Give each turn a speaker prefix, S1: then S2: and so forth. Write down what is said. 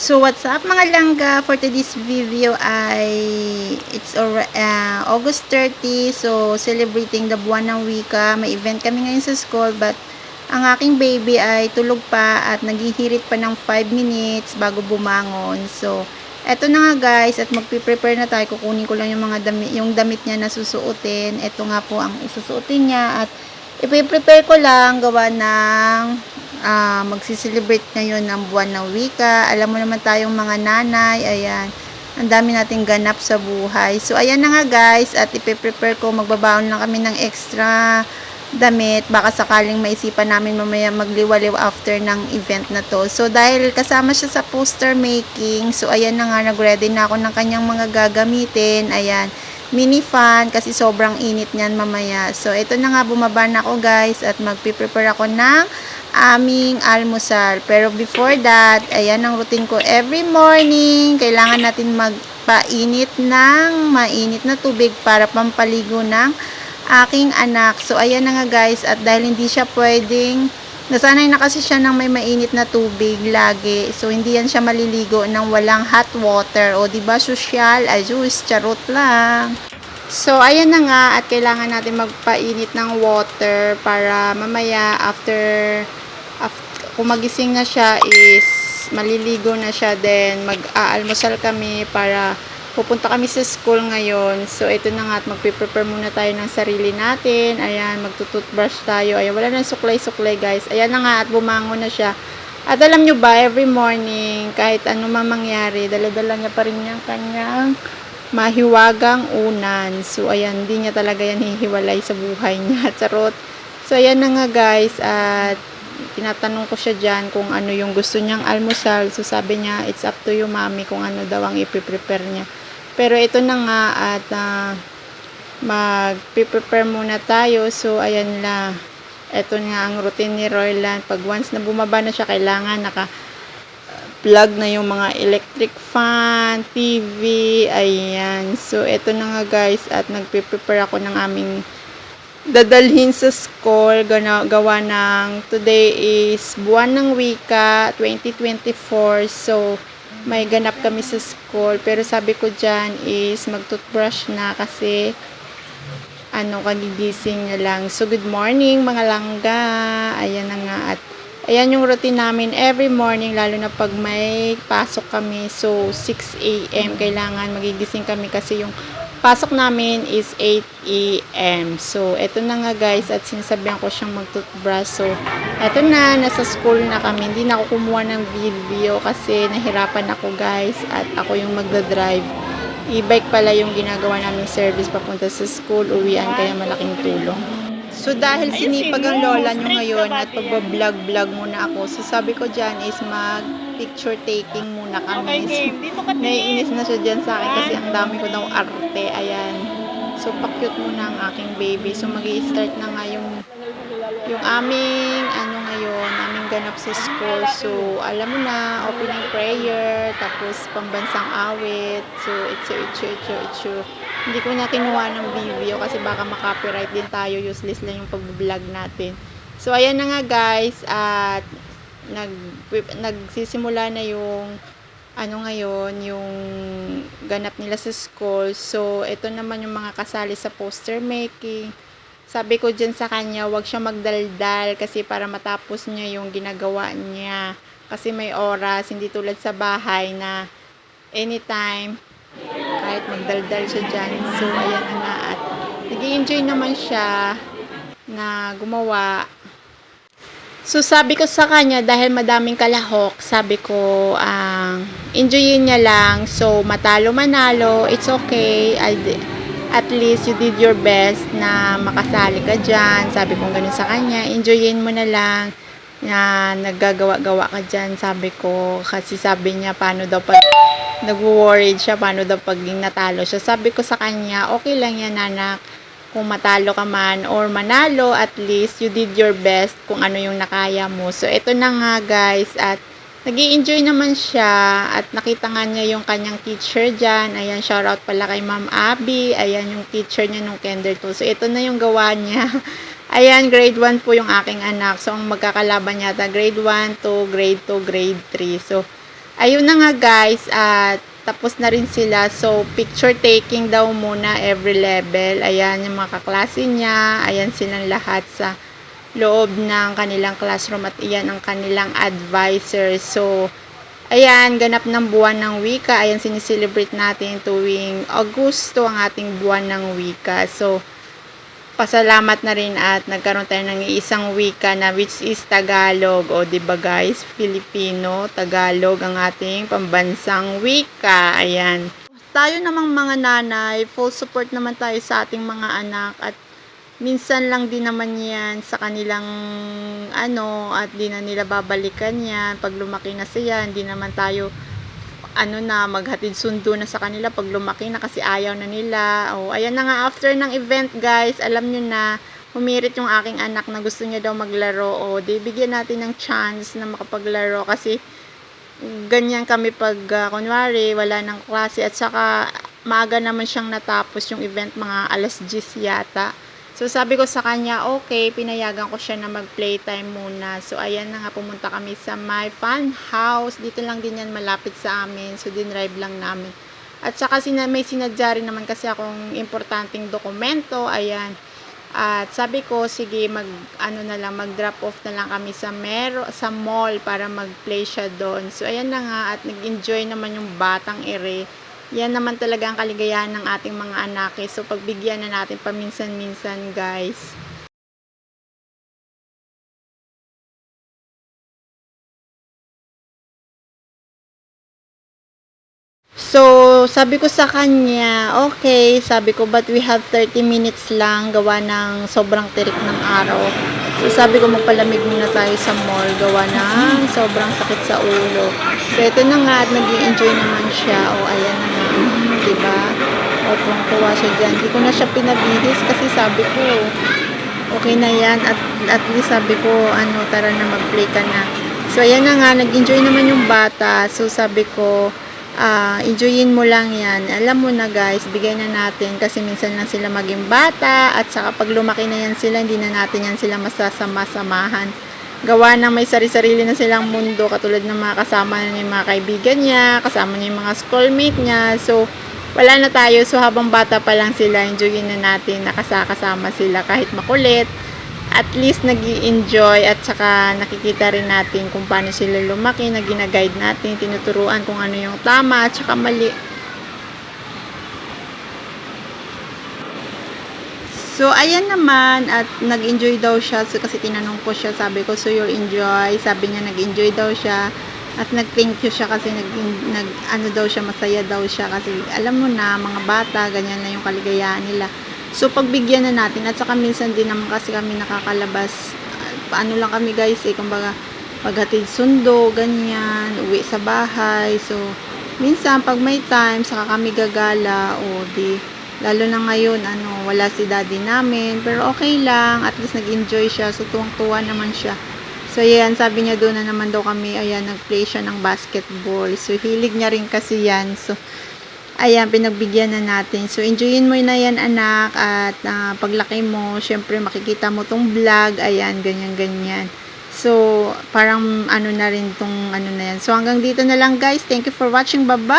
S1: So what's up mga langga? For today's video ay it's uh, August 30 so celebrating the buwan ng wika. May event kami ngayon sa school but ang aking baby ay tulog pa at naghihirit pa ng 5 minutes bago bumangon. So eto na nga guys at magpi-prepare na tayo. Kukunin ko lang yung mga damit, yung damit niya na susuotin. Ito nga po ang isusuotin niya at ipi-prepare ko lang gawa ng ah magsiselebrate ngayon ng buwan ng wika. Alam mo naman tayong mga nanay, ayan. Ang dami nating ganap sa buhay. So, ayan na nga guys, at ipe-prepare ko, magbabaon lang kami ng extra damit. Baka sakaling maisipan namin mamaya magliwaliw after ng event na to. So, dahil kasama siya sa poster making, so ayan na nga, nag-ready na ako ng kanyang mga gagamitin. Ayan, mini fan kasi sobrang init niyan mamaya. So, ito na nga, bumaba na ako guys at magpiprepare ako ng aming almusal. Pero before that, ayan ang routine ko every morning. Kailangan natin magpainit ng mainit na tubig para pampaligo ng aking anak. So, ayan na nga guys. At dahil hindi siya pwedeng Nasanay na kasi siya ng may mainit na tubig lagi. So, hindi yan siya maliligo ng walang hot water. O, ba social? Ayus, charot lang. So, ayan na nga at kailangan natin magpainit ng water para mamaya after, after kung magising na siya is maliligo na siya then mag-aalmusal kami para pupunta kami sa school ngayon. So, ito na nga at magpiprepare muna tayo ng sarili natin. Ayan, magtututbrush tayo. Ayan, wala nang suklay-suklay guys. Ayan na nga at bumangon na siya. At alam nyo ba, every morning, kahit ano man mangyari, daladala niya pa rin yung kanyang mahiwagang unan. So, ayan, hindi niya talaga yan hihiwalay sa buhay niya. Charot. So, ayan na nga guys. At tinatanong ko siya dyan kung ano yung gusto niyang almusal. So, sabi niya, it's up to you, mami, kung ano daw ang ipiprepare niya. Pero ito na nga at uh, mag-prepare muna tayo. So, ayan la. Ito nga ang routine ni Royland. Pag once na bumaba na siya, kailangan naka plug na yung mga electric fan, TV, ayan. So, ito na nga guys at nagpe-prepare ako ng aming dadalhin sa school gana, gawa ng today is buwan ng wika 2024 so may ganap kami sa school. Pero sabi ko dyan is magtoothbrush na kasi ano kagigising niya lang. So good morning mga langga. Ayan na nga. At ayan yung routine namin every morning lalo na pag may pasok kami. So 6 a.m. kailangan magigising kami kasi yung pasok namin is 8 a.m. So, eto na nga guys at sinasabihan ko siyang mag-toothbrush. So, eto na, nasa school na kami. Hindi na ako kumuha ng video kasi nahirapan ako guys at ako yung magdadrive. E-bike pala yung ginagawa namin service papunta sa school, uwian kaya malaking tulong. So, dahil sinipag ang lola nyo ngayon at pagbablog-vlog muna ako, so sabi ko dyan is mag-picture taking muna kami.
S2: Okay, game. Dito ka
S1: Naiinis na siya dyan sa akin kasi ang dami ko daw arte. Ayan. So, pakyut muna ang aking baby. So, mag start na nga yung, yung aming, ano ngayon, aming ganap sa school. So, alam mo na, opening prayer, tapos pambansang awit. So, itsu, itsu, itsu, itsu. Hindi ko na kinuha ng video kasi baka makopyright din tayo. Useless lang yung pag-vlog natin. So, ayan na nga guys. At, nag, nagsisimula na yung ano ngayon, yung ganap nila sa school. So, ito naman yung mga kasali sa poster making. Sabi ko dyan sa kanya, wag siya magdaldal kasi para matapos niya yung ginagawa niya. Kasi may oras, hindi tulad sa bahay na anytime, kahit magdaldal siya dyan. So, ayan na. At nag enjoy naman siya na gumawa So, sabi ko sa kanya, dahil madaming kalahok, sabi ko, ang enjoyin niya lang. So, matalo manalo, it's okay. I, at least you did your best na makasali ka dyan. Sabi ko ganun sa kanya, enjoyin mo na lang na naggagawa-gawa ka dyan. Sabi ko, kasi sabi niya, paano daw pag nag-worried siya, paano daw pag natalo siya. Sabi ko sa kanya, okay lang yan, anak kung matalo ka man or manalo, at least you did your best kung ano yung nakaya mo. So, ito na nga guys, at nag enjoy naman siya at nakita nga niya yung kanyang teacher dyan. Ayan, shoutout pala kay Ma'am Abby. Ayan yung teacher niya nung kinder 2. So, ito na yung gawa niya. Ayan, grade 1 po yung aking anak. So, ang magkakalaban yata, grade 1 to grade 2, grade 3. So, ayun na nga guys, at tapos na rin sila. So, picture taking daw muna every level. Ayan, yung mga kaklase niya. Ayan silang lahat sa loob ng kanilang classroom at iyan ang kanilang advisor. So, ayan, ganap ng buwan ng wika. Ayan, sineselebrate natin tuwing Agosto ang ating buwan ng wika. So, pasalamat na rin at nagkaroon tayo ng isang wika na which is Tagalog. O, di ba guys? Filipino, Tagalog ang ating pambansang wika. Ayan. Tayo namang mga nanay, full support naman tayo sa ating mga anak at minsan lang din naman yan sa kanilang ano at di na nila babalikan yan pag lumaki na siya hindi naman tayo ano na maghatid sundo na sa kanila pag lumaki na kasi ayaw na nila. O ayan na nga after ng event guys alam nyo na humirit yung aking anak na gusto niya daw maglaro. O di bigyan natin ng chance na makapaglaro kasi ganyan kami pag ah, kunwari wala ng klase at saka maaga naman siyang natapos yung event mga alas 10 yata So sabi ko sa kanya, okay, pinayagan ko siya na mag-playtime muna. So ayan na nga, pumunta kami sa my fun house. Dito lang din yan malapit sa amin. So dinrive lang namin. At saka sina, may sinadya rin naman kasi akong importanteng dokumento. Ayan. At sabi ko, sige, mag, ano na lang, mag-drop off na lang kami sa mero, sa mall para mag-play siya doon. So ayan na nga, at nag-enjoy naman yung batang ere. Yan naman talaga ang kaligayahan ng ating mga anak. eh. So, pagbigyan na natin paminsan-minsan, guys. So, sabi ko sa kanya, okay, sabi ko, but we have 30 minutes lang gawa ng sobrang tirik ng araw. So, sabi ko, magpalamig muna tayo sa mall gawa ng sobrang sakit sa ulo. So, ito na nga at nag enjoy naman siya. O, ayan na nga. Diba? O, tuwang siya dyan. Hindi ko na siya pinabihis kasi sabi ko, okay na yan. At, at least sabi ko, ano, tara na mag-play ka na. So, ayan na nga, nag-enjoy naman yung bata. So, sabi ko, ah, enjoyin mo lang yan. Alam mo na guys, bigay na natin kasi minsan lang sila maging bata at saka pag lumaki na yan sila, hindi na natin yan sila masasama-samahan. Gawa ng may sari-sarili na silang mundo katulad ng mga kasama niya, mga kaibigan niya, kasama niya yung mga schoolmate niya. So, wala na tayo. So, habang bata pa lang sila, enjoyin na natin, nakasakasama sila kahit makulit at least nag enjoy at saka nakikita rin natin kung paano sila lumaki, na gina-guide natin, tinuturuan kung ano yung tama at saka mali. So, ayan naman, at nag-enjoy daw siya. So, kasi tinanong ko siya, sabi ko, so you enjoy? Sabi niya, nag-enjoy daw siya. At nag-thank you siya kasi nag, nag, ano daw siya, masaya daw siya. Kasi alam mo na, mga bata, ganyan na yung kaligayahan nila. So, pagbigyan na natin. At saka minsan din naman kasi kami nakakalabas. ah, Paano lang kami guys eh. Kumbaga, paghatid sundo, ganyan, uwi sa bahay. So, minsan pag may time, saka kami gagala. O, di, lalo na ngayon, ano, wala si daddy namin. Pero okay lang. At least nag-enjoy siya. So, tuwang-tuwa naman siya. So, yan, sabi niya doon na naman daw kami, ayan, nag-play siya ng basketball. So, hilig niya rin kasi yan. So, ayan, pinagbigyan na natin. So, enjoyin mo na yan, anak. At ah, paglaki mo, syempre, makikita mo tong vlog. Ayan, ganyan-ganyan. So, parang ano na rin tong ano na yan. So, hanggang dito na lang, guys. Thank you for watching. Bye-bye!